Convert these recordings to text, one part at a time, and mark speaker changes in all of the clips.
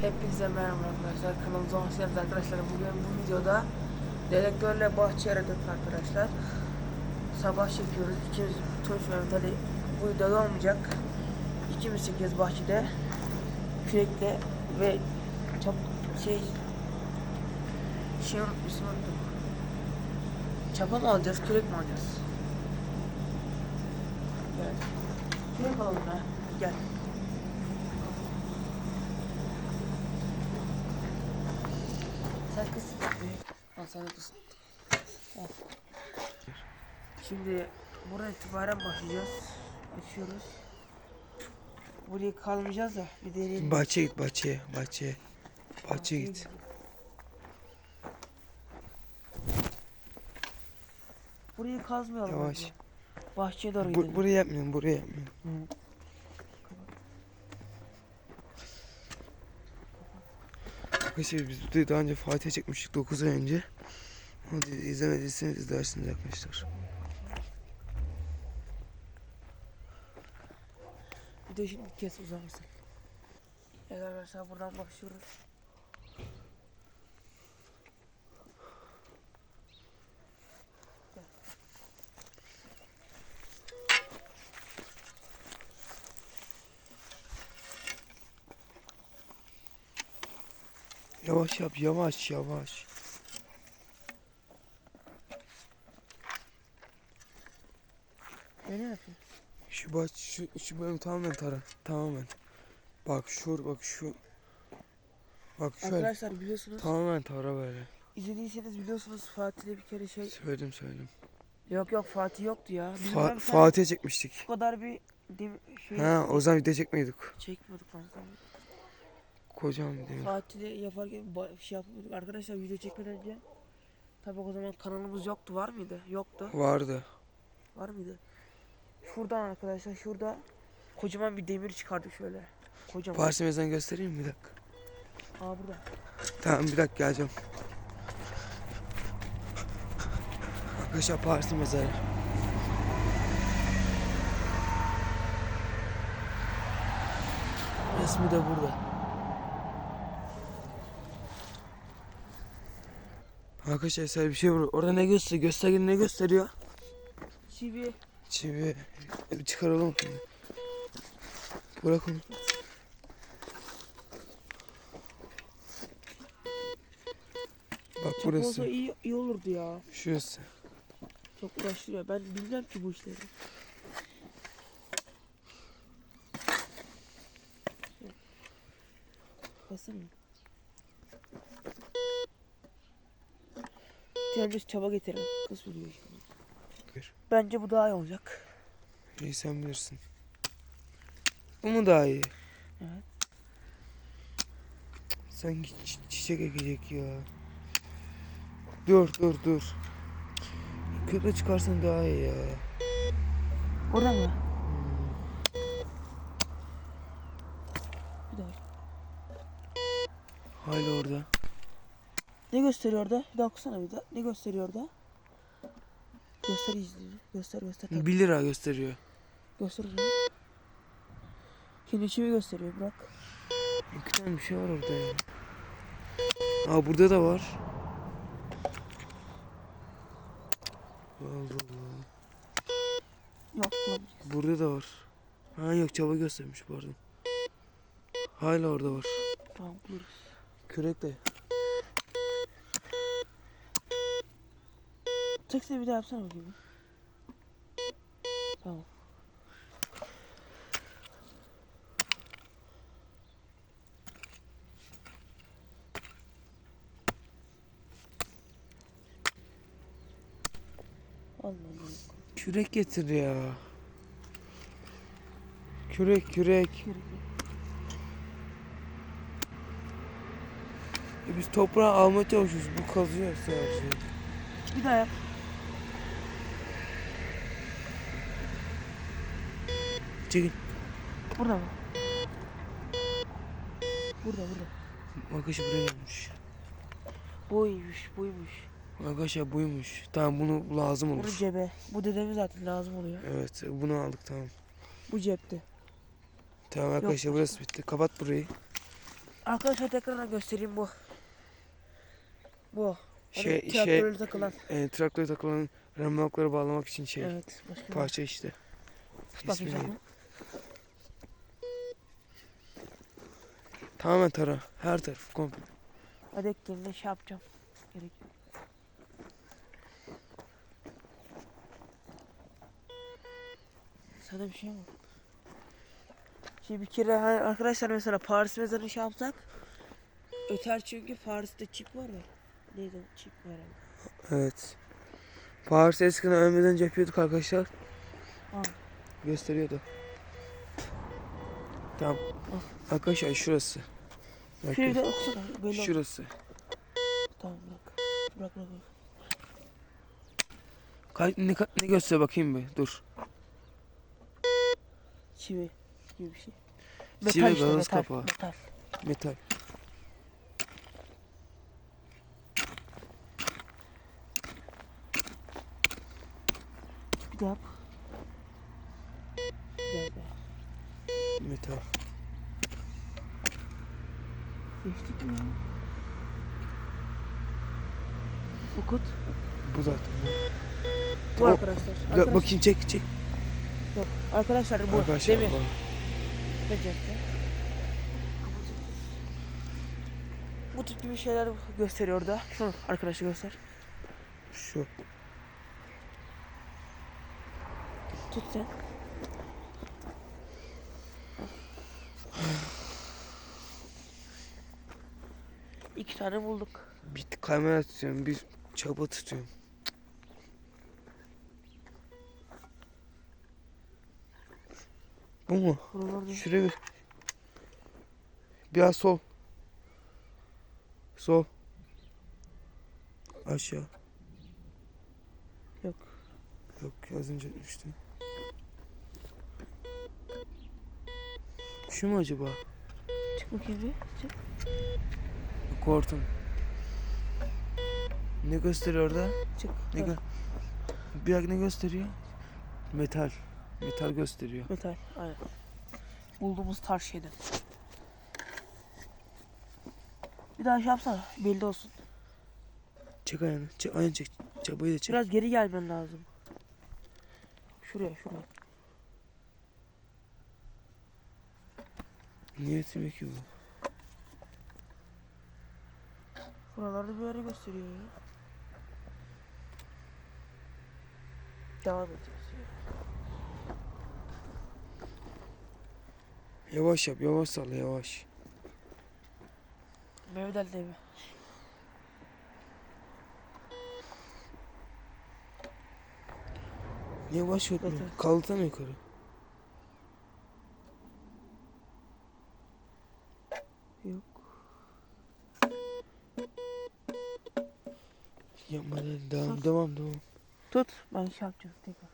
Speaker 1: Hepinize merhaba arkadaşlar. Kanalımıza hoş geldiniz arkadaşlar. Bugün bu videoda dedektörle bahçe aradık arkadaşlar. Sabah çekiyoruz. İkimiz Mehmet Ali bu videoda olmayacak. İkimiz çekiyoruz bahçede. Kürekle ve çap şey şey unutmuşum unuttum. Çapa mı alacağız, kürek mi alacağız? Gel. Kürek alalım ya. Gel. Sen kız. Kız. Al. Şimdi buradan itibaren başlayacağız. Açıyoruz. Burayı kalmayacağız da bir deneyelim.
Speaker 2: Bahçeye git bahçeye. Bahçeye. Bahçeye git.
Speaker 1: Burayı kazmayalım.
Speaker 2: Yavaş.
Speaker 1: önce. Bahçeye doğru
Speaker 2: Bu,
Speaker 1: gidelim.
Speaker 2: buraya yapmıyorum. Buraya yapmıyorum. Arkadaşlar biz videoyu daha önce Fatih'e çekmiştik 9 ay önce. Da izlemediyseniz izlersiniz arkadaşlar.
Speaker 1: De şimdi kes uzamasın. Evet arkadaşlar buradan başlıyoruz.
Speaker 2: Yavaş yap yavaş yavaş.
Speaker 1: Ne ne yapayım?
Speaker 2: Şu baş şu, şu bölüm tamamen tara. Tamamen. Bak şu bak şu. Bak şöyle.
Speaker 1: Arkadaşlar biliyorsunuz
Speaker 2: Tamamen tara böyle.
Speaker 1: izlediyseniz biliyorsunuz Fatih'le bir kere şey
Speaker 2: Söyledim söyledim.
Speaker 1: yok yok Fatih yoktu ya. Bizim
Speaker 2: Fa- Fatih'e çekmiştik.
Speaker 1: bu kadar bir şey
Speaker 2: Ha o zaman video çekmiyorduk.
Speaker 1: çekmiyorduk lan.
Speaker 2: Kocaman video.
Speaker 1: Fatih'le yaparken şey yapıyorduk. Arkadaşlar video çekmeden önce tabii o zaman kanalımız yoktu. Var mıydı? Yoktu.
Speaker 2: Vardı.
Speaker 1: Var mıydı? Şuradan arkadaşlar şurada kocaman bir demir çıkardık şöyle. Kocaman.
Speaker 2: Parsi mezan göstereyim mi bir dakika?
Speaker 1: Aa burada.
Speaker 2: Tamam bir dakika geleceğim. Arkadaşlar Paris'in mezarı.
Speaker 1: Resmi de burada.
Speaker 2: Arkadaşlar size bir şey var. Orada ne gösteriyor? Göstergen ne gösteriyor?
Speaker 1: Çivi.
Speaker 2: Çivi. Bir çıkaralım. Bırak onu. Bak
Speaker 1: olsa
Speaker 2: burası.
Speaker 1: iyi, iyi olurdu ya.
Speaker 2: Şurası.
Speaker 1: Çok uğraştırıyor. Ben bilmem ki bu işleri. Basın mı? Önce çaba getirelim. Kız şimdi.
Speaker 2: Buyur.
Speaker 1: Bence bu daha iyi olacak.
Speaker 2: İyi sen bilirsin. Bu mu daha iyi?
Speaker 1: Evet.
Speaker 2: Sanki çi- çiçek ekecek ya. Dur dur dur. Kötü çıkarsan daha iyi ya.
Speaker 1: Oradan mı? Bir daha.
Speaker 2: Hala orada.
Speaker 1: Ne gösteriyor orada? Bir daha okusana bir daha. Ne gösteriyor orada? Göster izleyici. Göster göster. Tabii.
Speaker 2: 1 lira gösteriyor.
Speaker 1: Göster zaman. Şimdi içimi gösteriyor bırak.
Speaker 2: İki tane bir şey var orada ya. Aa burada da var. Allah Allah.
Speaker 1: Yok bulamayacağız.
Speaker 2: Burada da var. Ha yok çaba göstermiş pardon. Hala orada var.
Speaker 1: Tamam buluruz.
Speaker 2: Kürek de.
Speaker 1: Tekse bir daha yapsana bakayım. Tamam. Allah.
Speaker 2: Kürek getir ya. Kürek kürek.
Speaker 1: Yok.
Speaker 2: E biz toprağı almaya çalışıyoruz. Bu kazıyor sadece.
Speaker 1: Bir daha yap.
Speaker 2: Çekil.
Speaker 1: Burada mı? Burada burada.
Speaker 2: Arkadaşlar buraya gelmiş.
Speaker 1: Buymuş buymuş.
Speaker 2: Arkadaşlar buymuş. Tamam bunu lazım olur.
Speaker 1: cebe. Bu dedeme zaten lazım oluyor.
Speaker 2: Evet bunu aldık tamam.
Speaker 1: Bu cepte.
Speaker 2: Tamam arkadaşlar burası bitti. Kapat burayı.
Speaker 1: Arkadaşlar tekrar göstereyim bu. Bu. Hani
Speaker 2: Şey- şey-
Speaker 1: takılan.
Speaker 2: E, traktöre takılan remlakları bağlamak için şey.
Speaker 1: Evet. Başka ne?
Speaker 2: Parça işte.
Speaker 1: Bakayım
Speaker 2: İsmi
Speaker 1: sen
Speaker 2: neydi?
Speaker 1: de.
Speaker 2: Tamamen tara. Her taraf komple.
Speaker 1: Hadi ekleyin şey yapacağım. Gerek yok. Sana bir şey mi? Şimdi bir kere hani arkadaşlar mesela Paris mezarını şey yapsak öter çünkü Paris'te çip var ya. Neydi o çip var herhalde.
Speaker 2: Evet. Paris eskiden ölmeden önce yapıyorduk arkadaşlar.
Speaker 1: Ha.
Speaker 2: Gösteriyordu. Tamam. Arkadaşlar şurası.
Speaker 1: Şurayı da
Speaker 2: Bakın.
Speaker 1: okusana. Böyle Şurası.
Speaker 2: Şurası.
Speaker 1: Tamam bırak. Bırak bırak. bırak.
Speaker 2: Kaç, ne, ne gösteriyor bakayım bir. Dur.
Speaker 1: Çivi gibi bir şey.
Speaker 2: Çivi,
Speaker 1: işte,
Speaker 2: gazoz
Speaker 1: metal,
Speaker 2: kapağı.
Speaker 1: Metal.
Speaker 2: Metal.
Speaker 1: Bir de yap. Gel be.
Speaker 2: Metal.
Speaker 1: Geçtik mi ya? Okut.
Speaker 2: Bu zaten.
Speaker 1: Bu
Speaker 2: O-
Speaker 1: arkadaşlar.
Speaker 2: Ya,
Speaker 1: Arkadaşlar-
Speaker 2: bakayım çek çek.
Speaker 1: Yok. Arkadaşlar bu.
Speaker 2: Arkadaşlar.
Speaker 1: Demir.
Speaker 2: bak.
Speaker 1: Becerdi. Bu tip gibi şeyler gösteriyor da. Şunu arkadaşlar göster.
Speaker 2: Şu.
Speaker 1: Tut sen. İki tane bulduk.
Speaker 2: Bir kamera tutuyorum. Bir çaba tutuyorum. Bu mu?
Speaker 1: Buralarda
Speaker 2: Şuraya bir. Biraz sol. Sol. Aşağı.
Speaker 1: yok.
Speaker 2: Yok az önce düştü. Şu mu acaba?
Speaker 1: Çık bakayım bir. Çık.
Speaker 2: Hortum. Ne gösteriyor orada?
Speaker 1: Çık.
Speaker 2: Ne
Speaker 1: Bak,
Speaker 2: gö bir dakika ne gösteriyor? Metal. Metal gösteriyor.
Speaker 1: Metal. Aynen. Bulduğumuz tarz şeyden. Bir daha şey yapsana. Belli olsun.
Speaker 2: Çek ayağını. Çek, ayağını çek. Çabayı da çek.
Speaker 1: Biraz geri gelmen lazım. Şuraya şuraya.
Speaker 2: Niye etmiyor ki bu?
Speaker 1: Buralarda bir yere gösteriyor ya. Devam ediyoruz.
Speaker 2: Yavaş yap. Yavaş salla yavaş.
Speaker 1: Mehmet Ali mi?
Speaker 2: Yavaş.
Speaker 1: Zaten.
Speaker 2: Kaldırsana yukarı.
Speaker 1: Yok.
Speaker 2: Yapma hadi. Devam
Speaker 1: Sus.
Speaker 2: devam devam.
Speaker 1: Tut. Ben şey yapacağım tekrar.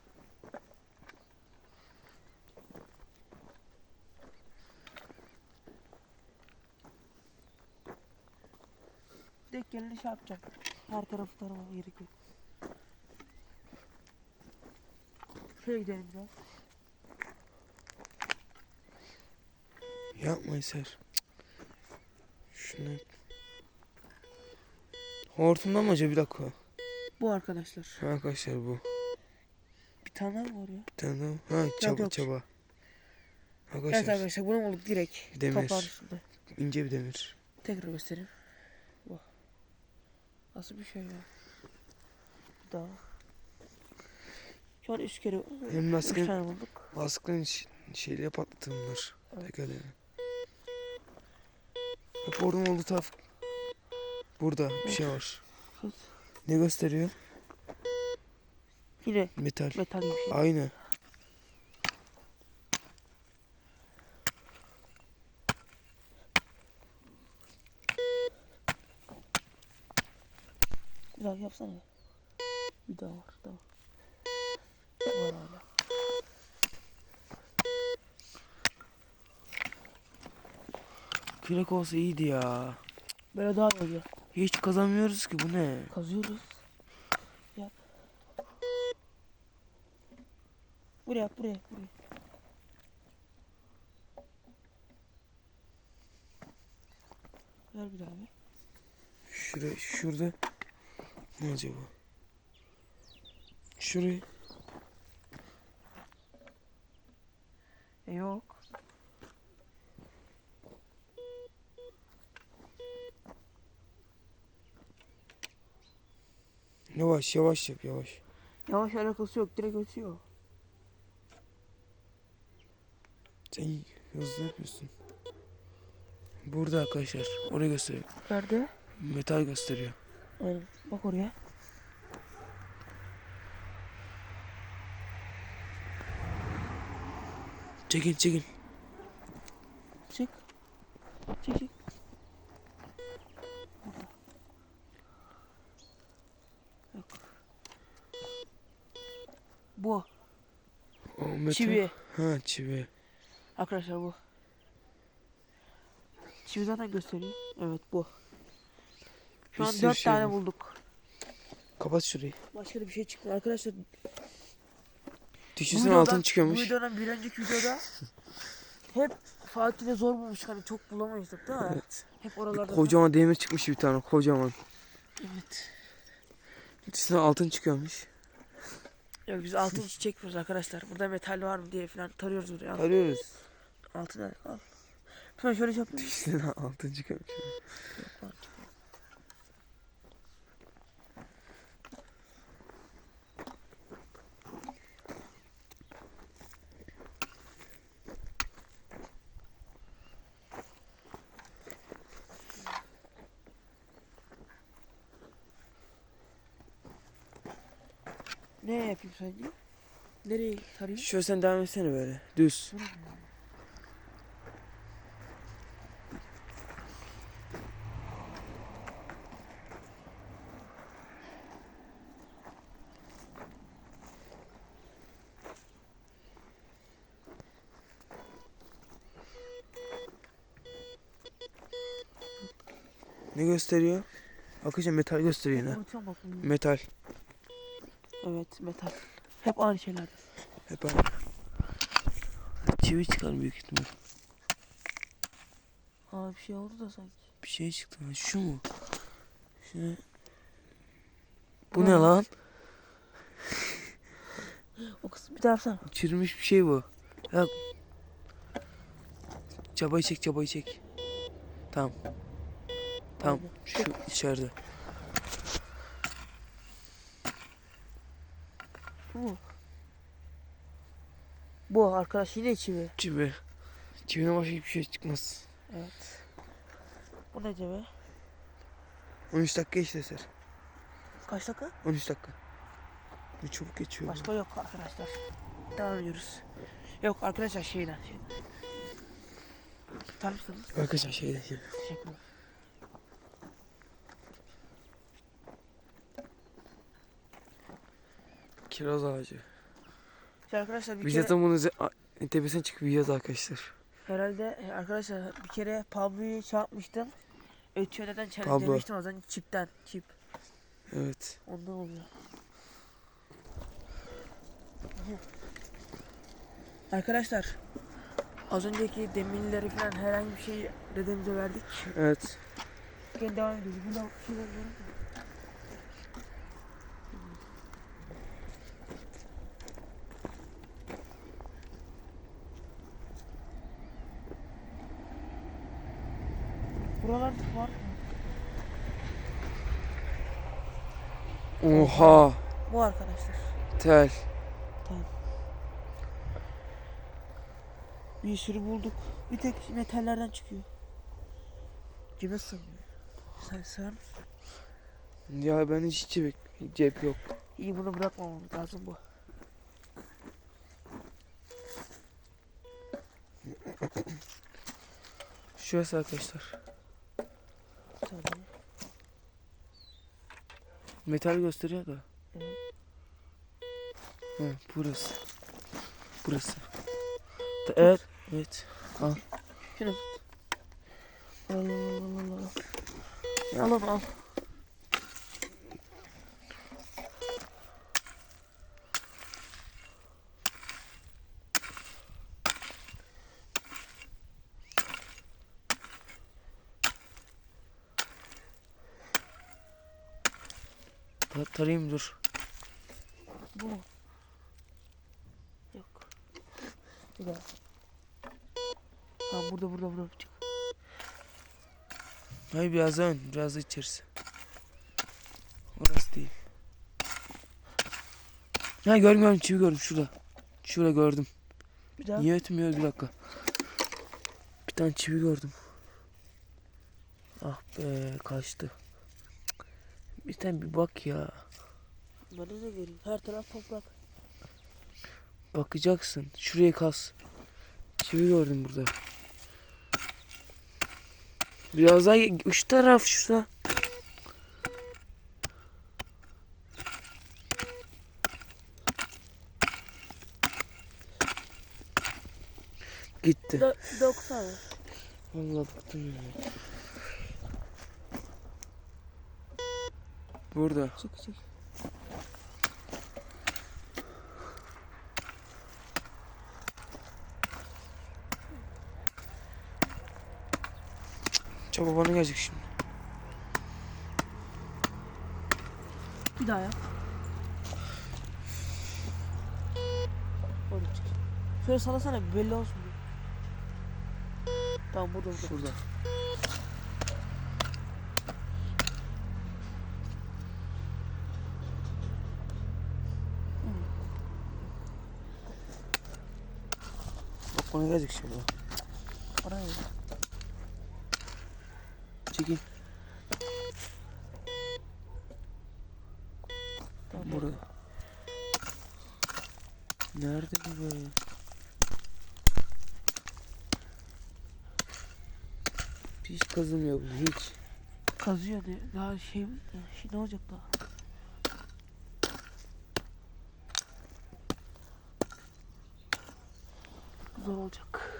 Speaker 1: Tek yerine şey yapacağım. Her tarafı taramam gerek yok. Şöyle gidelim biraz.
Speaker 2: Yapma Eser. Şunu. Hortumdan mı acaba bir dakika?
Speaker 1: Bu arkadaşlar.
Speaker 2: Ha, Arkadaşlar bu.
Speaker 1: Bir tane daha mı var ya?
Speaker 2: Bir tane daha. Ha çaba
Speaker 1: yok.
Speaker 2: çaba.
Speaker 1: Evet
Speaker 2: Arkadaşlar
Speaker 1: arkadaşlar bunu bulduk direkt.
Speaker 2: Demir.
Speaker 1: Toprağın üstünde.
Speaker 2: ince bir demir.
Speaker 1: Tekrar göstereyim. Bu. Nasıl bir şey ya? Bir daha. Şu an üç kere,
Speaker 2: Hem
Speaker 1: üç
Speaker 2: lastiklerin,
Speaker 1: tane bulduk.
Speaker 2: lastiklerin şeyleri patlattı bunlar.
Speaker 1: Evet.
Speaker 2: Tekerlerini. Hep oradan oldu taraf. Burada bir şey var. Ne gösteriyor?
Speaker 1: Yine
Speaker 2: Metal.
Speaker 1: metal bir şey.
Speaker 2: Aynı.
Speaker 1: Bir daha yapsana. Bir daha var, daha var. Var hala.
Speaker 2: Kürek olsa iyiydi ya.
Speaker 1: Böyle daha iyi oluyor.
Speaker 2: Hiç kazanmıyoruz ki bu ne?
Speaker 1: Kazıyoruz. Yap. Buraya buraya, buraya. Ver bir daha bir.
Speaker 2: Şuraya, şurada. Ne acaba? Şurayı.
Speaker 1: E yok.
Speaker 2: Yavaş yavaş yap yavaş.
Speaker 1: Yavaş alakası yok. Direkt ötüyor.
Speaker 2: Sen hızlı yapıyorsun. Burada arkadaşlar. Oraya gösteriyor.
Speaker 1: Nerede?
Speaker 2: Metal gösteriyor.
Speaker 1: Aynen. Bak oraya.
Speaker 2: Çekin çekin.
Speaker 1: Çık. Çık çık. Yok. Bu.
Speaker 2: O metal.
Speaker 1: Çivi.
Speaker 2: Ha çivi.
Speaker 1: Arkadaşlar bu. Çivi zaten gösteriyor. Evet bu. Şu
Speaker 2: Bir
Speaker 1: an
Speaker 2: sürü
Speaker 1: dört
Speaker 2: şey
Speaker 1: tane
Speaker 2: bu.
Speaker 1: bulduk.
Speaker 2: Kapat şurayı.
Speaker 1: Başka da bir şey çıkmıyor. Arkadaşlar
Speaker 2: Düşünsene
Speaker 1: videodan-
Speaker 2: altın
Speaker 1: Bu
Speaker 2: çıkıyormuş.
Speaker 1: videodan bir önceki videoda hep Fatih'le zor bulmuş. Hani çok bulamayızdık değil mi?
Speaker 2: Evet.
Speaker 1: Hep oralarda.
Speaker 2: Kocaman demir çıkmış bir tane kocaman.
Speaker 1: Evet.
Speaker 2: Düşünsene altın çıkıyormuş.
Speaker 1: Yok biz altın hiç çekmiyoruz arkadaşlar. Burada metal var mı diye falan tarıyoruz buraya. Al.
Speaker 2: Arıyoruz.
Speaker 1: Altın al. al. Şöyle şey yapayım.
Speaker 2: Düşünsene altın çıkıyormuş.
Speaker 1: Ne sence? Nereye tarayayım?
Speaker 2: Şöyle sen devam etsene böyle. Düz. Ne gösteriyor? Akıca metal gösteriyor yine. Metal.
Speaker 1: Evet metal. Hep aynı şeyler.
Speaker 2: Hep aynı. Çivi çıkar büyük ihtimal.
Speaker 1: Aa bir şey oldu da sanki.
Speaker 2: Bir şey çıktı. Şu mu? Şu? Bu ne
Speaker 1: ne?
Speaker 2: lan?
Speaker 1: O kısmı bir daha yapsana.
Speaker 2: Çürümüş bir şey bu. Ya. Çabayı çek, çabayı çek. Tamam. Tamam. Şu içeride.
Speaker 1: Bu? Bu arkadaş yine çivi.
Speaker 2: Çivi. Çivinin başka hiçbir şey çıkmaz.
Speaker 1: Evet. Bu ne cebe?
Speaker 2: 13 dakika işte ser.
Speaker 1: Kaç dakika?
Speaker 2: 13 dakika. Ne çabuk geçiyor.
Speaker 1: Başka yok arkadaşlar. Devam ediyoruz. Yok arkadaşlar şeyden. şeyden. Tutar mısınız?
Speaker 2: Arkadaşlar şeyde. şey.
Speaker 1: Teşekkürler.
Speaker 2: Kiraz ağacı.
Speaker 1: Şimdi arkadaşlar bir
Speaker 2: Biz
Speaker 1: kere
Speaker 2: a- tepesine çıkıp yiyeceğiz arkadaşlar.
Speaker 1: herhalde e, arkadaşlar bir kere Pablo'yu çarpmıştım. Ötüyor neden challenge
Speaker 2: Pablo.
Speaker 1: demiştim o zaman çipten çip.
Speaker 2: Evet.
Speaker 1: Ondan oluyor. Arkadaşlar az önceki demirleri falan herhangi bir şey dedemize verdik.
Speaker 2: Evet.
Speaker 1: Gel devam ediyoruz. Burada şeyler var Buralar var mı?
Speaker 2: Oha.
Speaker 1: Bu arkadaşlar.
Speaker 2: Tel.
Speaker 1: Bir sürü bulduk. Bir tek metallerden çıkıyor. Cebe sığmıyor. Sen sığar mısın?
Speaker 2: Ya ben hiç cep, cep yok.
Speaker 1: İyi bunu bırakmamamız lazım bu.
Speaker 2: Şurası arkadaşlar.
Speaker 1: Bir saniye.
Speaker 2: Metal gösteriyor da.
Speaker 1: Evet.
Speaker 2: Ha, burası. Burası. Da- Evet. Evet.
Speaker 1: Şunu tut. Al al al al al. Al al.
Speaker 2: Tarayayım dur.
Speaker 1: Bu mu? Yok. Bir daha. Ha burada burada burada çık.
Speaker 2: Hayır biraz daha ön, biraz da içerisi. Orası değil. Ha gördüm gördüm çivi gördüm şurada. Şurada gördüm.
Speaker 1: Bir daha.
Speaker 2: Niye ötmüyor bir dakika. Bir tane çivi gördüm. Ah be kaçtı. Bir tane bir bak ya.
Speaker 1: Bana ne göreyim? Her taraf toprak.
Speaker 2: Bakacaksın. Şuraya kas. Çivi gördüm burada. Biraz daha üç taraf şurada. Gitti.
Speaker 1: Do 90.
Speaker 2: Vallahi bıktım ya. Burada.
Speaker 1: Çık çık.
Speaker 2: Çabuk bana gelecek şimdi.
Speaker 1: Bir daha yap. Orada çık. Şöyle salasana bir belli olsun. Tamam burada burada.
Speaker 2: Şurada. Bak bana gelecek şimdi.
Speaker 1: Oraya ver.
Speaker 2: Çekil.
Speaker 1: Tamam.
Speaker 2: Burada. Nerede bu be? Hiç kazımıyor bu hiç.
Speaker 1: Kazıyor diye. Daha şey, şey ne olacak daha? Zor olacak.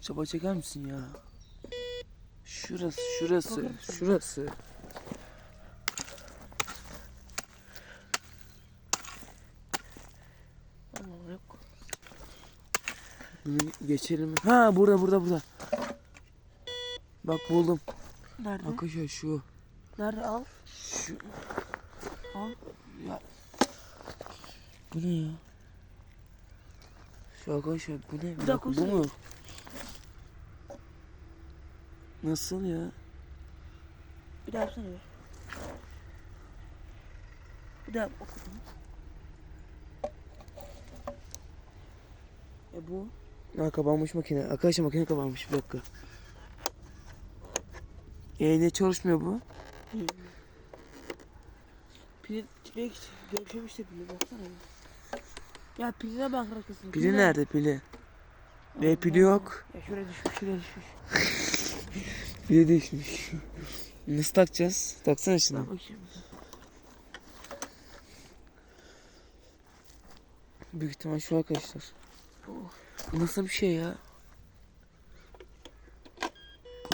Speaker 2: Çaba çeker misin ya? Şurası, şurası, şurası.
Speaker 1: Allah yok.
Speaker 2: Bunu geçelim. Ha burada, burada, burada. Bak buldum.
Speaker 1: Nerede?
Speaker 2: Arkadaşlar şu,
Speaker 1: Nerede al?
Speaker 2: şu.
Speaker 1: Al.
Speaker 2: Ya. Bu ne ya? Şu arkadaşlar bu ne? Bir
Speaker 1: dakika,
Speaker 2: bu mu? Nasıl ya?
Speaker 1: Bir daha yapsana bir. Bir daha oku. E bu?
Speaker 2: Ha kapanmış makine. Arkadaşlar makine kapanmış bir dakika. E ne çalışmıyor bu?
Speaker 1: Pil belki gevşemiş de pili baksana bir. Ya piline bak arkasına.
Speaker 2: Pili nerede pili? Ve pili yok.
Speaker 1: Ya şuraya düşmüş şuraya düşmüş.
Speaker 2: Pili değişmiş. Nasıl takacağız? Taksana şunu.
Speaker 1: Bakayım.
Speaker 2: Büyük ihtimal şu arkadaşlar.
Speaker 1: Oh.
Speaker 2: Bu nasıl bir şey ya?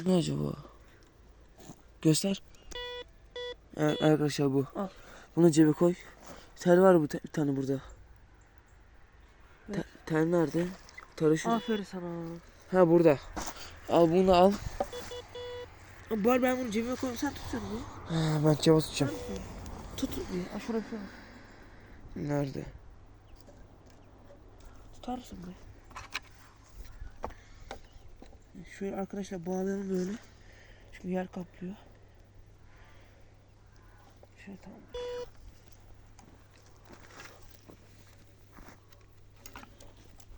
Speaker 2: Bu ne acaba? Göster. Evet arkadaşlar bu.
Speaker 1: Al.
Speaker 2: Bunu cebe koy. Tel var bu bir tane burada. Te- tel nerede? Şu.
Speaker 1: Aferin sana.
Speaker 2: Ha burada. Al bunu al.
Speaker 1: Bari ben bunu cebime koyayım sen bir.
Speaker 2: Ha, ben cevap tutacağım.
Speaker 1: Tut bir. Şuraya bir şey var.
Speaker 2: Nerede?
Speaker 1: Tutar mısın be? Şöyle arkadaşlar bağlayalım böyle. Çünkü yer kaplıyor. Şöyle tamam.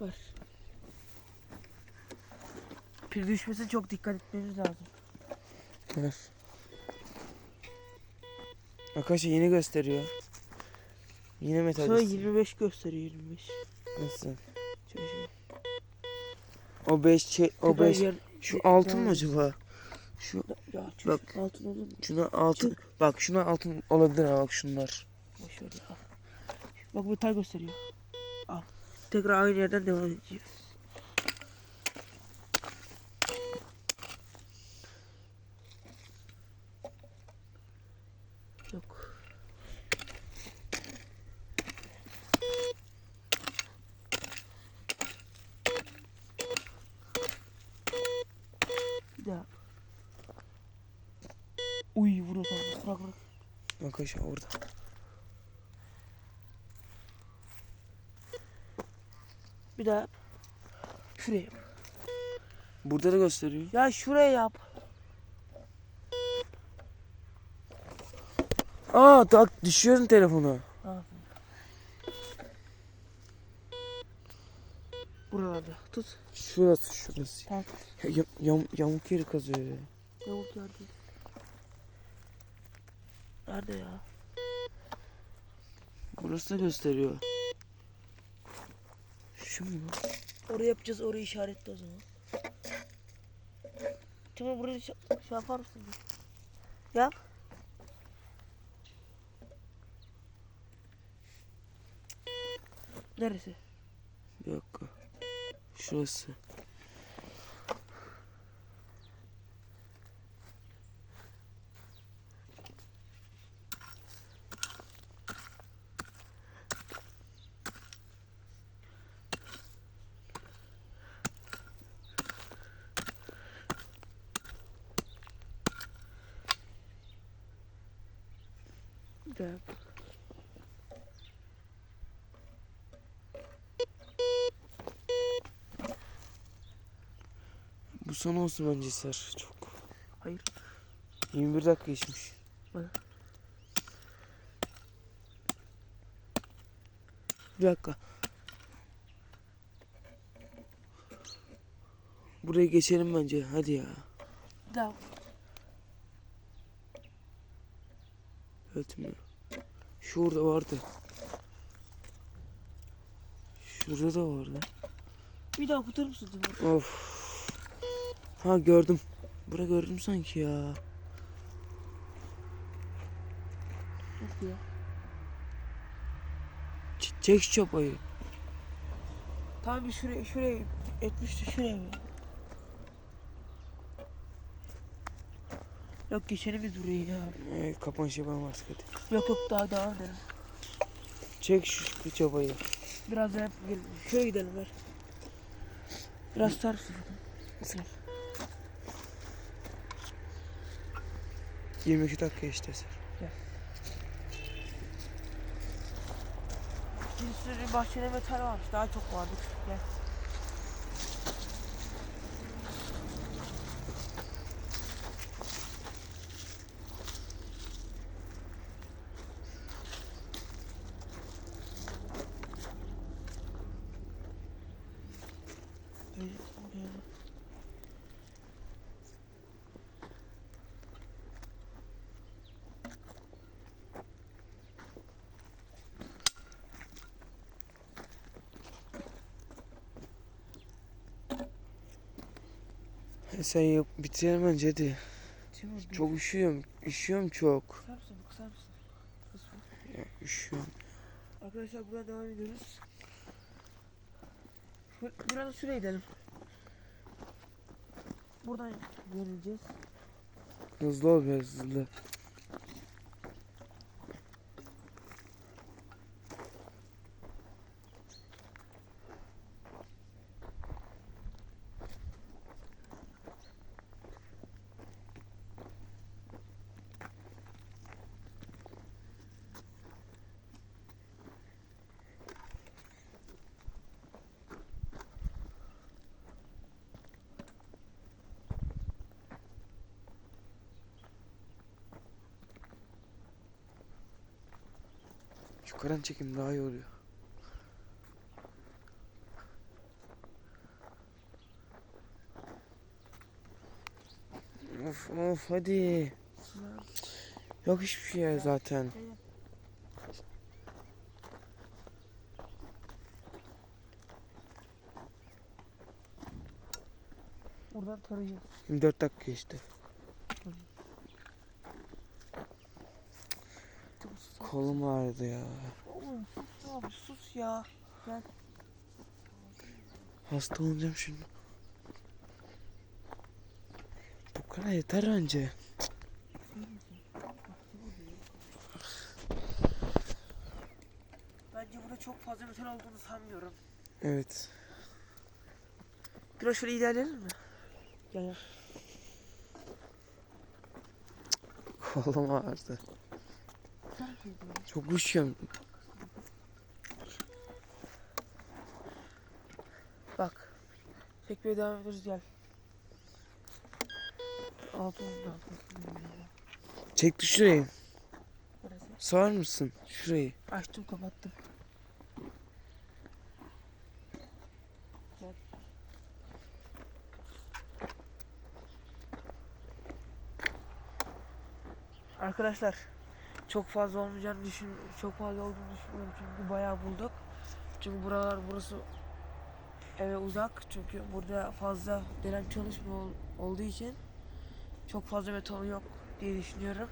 Speaker 1: Var. Pil düşmesin çok dikkat etmemiz lazım.
Speaker 2: Ver. Arkadaşlar yeni gösteriyor. Yine metal
Speaker 1: Sonra
Speaker 2: gösteriyor.
Speaker 1: 25 gösteriyor 25.
Speaker 2: Nasıl?
Speaker 1: Şey.
Speaker 2: O 5 şey, o
Speaker 1: Tekrar
Speaker 2: 5.
Speaker 1: yer-
Speaker 2: Şu altın mı acaba? Şu
Speaker 1: Ya
Speaker 2: Bak.
Speaker 1: altın olur mu?
Speaker 2: şuna altın. Bak şuna altın olabilir ha bak şunlar.
Speaker 1: Boş ver. Bak bu tay gösteriyor. Al. Tekrar aynı yerden devam edeceğiz. Yok. Bir daha. Uy vuruyor sana. Bırak bırak.
Speaker 2: Bak aşağı orada.
Speaker 1: Bir daha. Şuraya.
Speaker 2: Burada da gösteriyor.
Speaker 1: Ya şuraya yap.
Speaker 2: Aa tak düşüyorsun telefona.
Speaker 1: Ha. Buralarda. Tut.
Speaker 2: Şurası şurası.
Speaker 1: Tamam.
Speaker 2: Ya, yam, yam, yamuk yeri kazıyor ya.
Speaker 1: Yavuk yerde. Nerede ya?
Speaker 2: Burası da gösteriyor. Mu?
Speaker 1: Oraya yapacağız. Orayı işaretle o zaman. Timur burayı şey, şey yapar mısın? Yap. Neresi?
Speaker 2: Dakika. Şurası.
Speaker 1: Yap.
Speaker 2: Bu son olsun bence Ser. Çok.
Speaker 1: Hayır.
Speaker 2: 21 dakika geçmiş.
Speaker 1: Bana.
Speaker 2: Bir dakika. Buraya geçelim bence. Hadi ya.
Speaker 1: Bir daha.
Speaker 2: Ötmüyor. Şurada vardı. Şurada da vardı.
Speaker 1: Bir daha musun Timur?
Speaker 2: Of. Ha gördüm. Bura gördüm sanki ya.
Speaker 1: Oku ya.
Speaker 2: Ç- Çek şu çapayı.
Speaker 1: Tamam bir şuraya şuraya etmişti şuraya mı? Yok geçelim biz burayı ya.
Speaker 2: Ee, kapanış yapalım artık hadi.
Speaker 1: Yok yok daha devam edelim.
Speaker 2: Çek şu çapayı.
Speaker 1: Biraz daha gidelim. Şuraya gidelim ver. Biraz ters. Isır.
Speaker 2: 22 dakika işte Ser.
Speaker 1: Bir sürü bahçede metal varmış. Daha çok vardır. Gel.
Speaker 2: Sen yap bitirelim bence hadi. Çok üşüyorum. Üşüyorum çok.
Speaker 1: Kısar mısın? Kısar mısın? Kısma.
Speaker 2: Ya, üşüyorum.
Speaker 1: Arkadaşlar buradan devam ediyoruz. Biraz şuraya gidelim. Buradan yöneleceğiz.
Speaker 2: Hızlı ol biraz hızlı. Yukarıdan çekim daha iyi oluyor. Of of hadi. Yok hiçbir şey zaten.
Speaker 1: Buradan tarayacağız.
Speaker 2: 24 dakika işte.
Speaker 1: Timur, sus.
Speaker 2: Kolum ağrıdı ya.
Speaker 1: Oğlum sus abi sus ya. Gel.
Speaker 2: Hasta olacağım şimdi. Bu kadar yeter bence.
Speaker 1: Bence burada çok fazla metal olduğunu sanmıyorum.
Speaker 2: Evet.
Speaker 1: Biraz şöyle ilerleyelim mi? Gel gel.
Speaker 2: Kolum ağrıdı. Çok üşüyorum.
Speaker 1: Bak. Çekmeye devam ediyoruz gel. Altımızda.
Speaker 2: Çekti şurayı.
Speaker 1: Burası.
Speaker 2: Sağır mısın? Şurayı.
Speaker 1: Açtım kapattım. Arkadaşlar çok fazla olmayacağını düşün çok fazla olduğunu düşünmüyorum çünkü bayağı bulduk. Çünkü buralar burası eve uzak çünkü burada fazla dönem çalışma ol- olduğu için çok fazla beton yok diye düşünüyorum.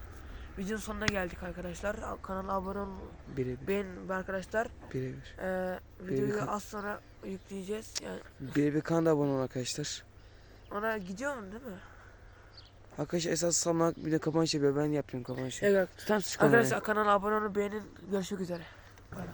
Speaker 1: Videonun sonuna geldik arkadaşlar. Kanala abone olun.
Speaker 2: Birebir.
Speaker 1: Beğenin arkadaşlar.
Speaker 2: Birebir.
Speaker 1: Ee, videoyu
Speaker 2: kan-
Speaker 1: az sonra yükleyeceğiz. Yani
Speaker 2: Birebir kanala abone olun arkadaşlar.
Speaker 1: ona gidiyor mu değil mi?
Speaker 2: Arkadaşlar esas salmak bir de kapanış yapıyor. Ben yapıyorum kapanışı.
Speaker 1: Evet.
Speaker 2: Tutar mısın şu kamerayı?
Speaker 1: Arkadaşlar kanala abone olun, beğenin. Görüşmek üzere. Bay bay.